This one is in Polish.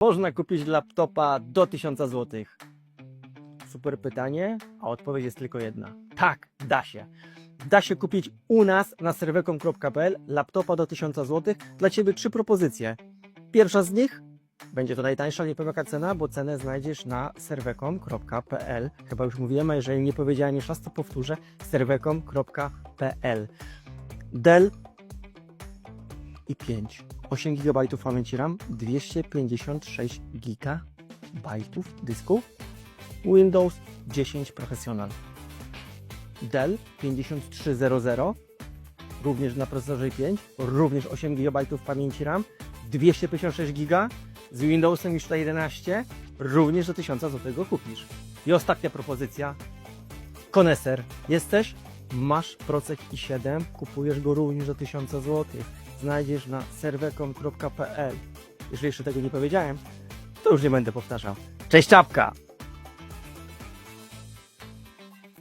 można kupić laptopa do 1000 zł? Super pytanie, a odpowiedź jest tylko jedna. Tak, da się. Da się kupić u nas na serwekom.pl laptopa do 1000 zł. Dla Ciebie trzy propozycje. Pierwsza z nich będzie to najtańsza, nie powiem cena, bo cenę znajdziesz na serwekom.pl. Chyba już mówiłem, a jeżeli nie powiedziałem jeszcze raz, to powtórzę serwekom.pl. Dell i5. 8 GB pamięci RAM, 256 GB dysków, Windows 10 Professional. Dell 5300, również na procesorze i5, również 8 GB pamięci RAM, 256 GB z Windowsem już na 11, również do 1000 zł kupisz. I ostatnia propozycja, koneser. Jesteś? Masz procek i7, kupujesz go również do 1000 zł. Znajdziesz na serwekom.pl. Jeżeli jeszcze tego nie powiedziałem, to już nie będę powtarzał. Cześć czapka!